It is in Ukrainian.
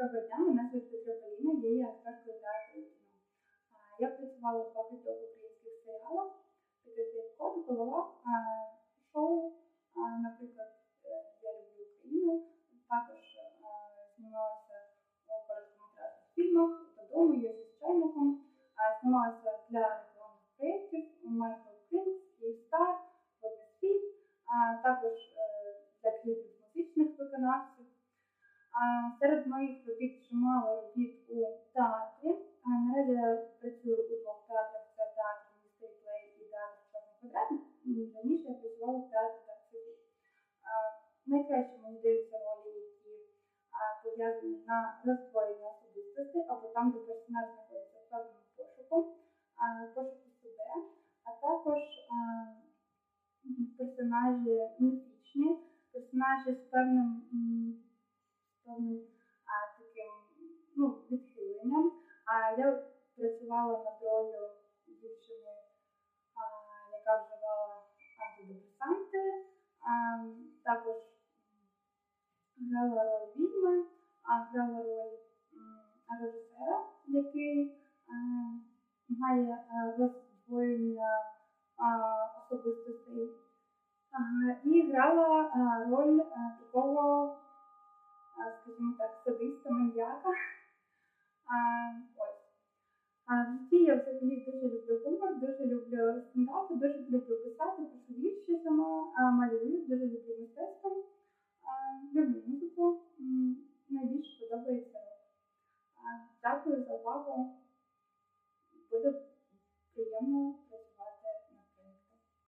Доброго дня, мене звуть Петро Поліна, я є акторкою театру. Я працювала в багатьох українських серіалах, таких як Код, голова, шоу, наприклад, е, Я люблю Україну. Також а, знімалася у короткометражних фільмах додому, є звичайником. Знімалася для рекламних проєктів Майкл Кінг, Київстар, Водний світ, також е, для кліпів музичних виконавців. Серед моїх робіт чимало робіт у театрі. Наразі я працюю у двох театрах: це театр міський плей і театр Чорний квадрат. Раніше я працювала в театрі «Таксові». А Найкраще мені даються ролі, які пов'язані на роздвоєнні особистості, або там, де персонаж знаходиться в певному пошуку, пошуку себе, а також персонажі міфічні, персонажі з певним певним а, таким ну, відхиленням. А я працювала над ролью дівчини, а, яка вживала антидепресанти, а, також грала роль відьми, а грала роль режисера, який а, має роздвоєння особистостей. І грала роль такого, скажімо так, садиста, маньяка. Ось. В житті я взагалі дуже люблю гумор, дуже люблю стендапи, дуже люблю писати, пишу вірші сама, малюю, дуже люблю мистецтво, люблю музику, найбільше подобається. Дякую за увагу. Буду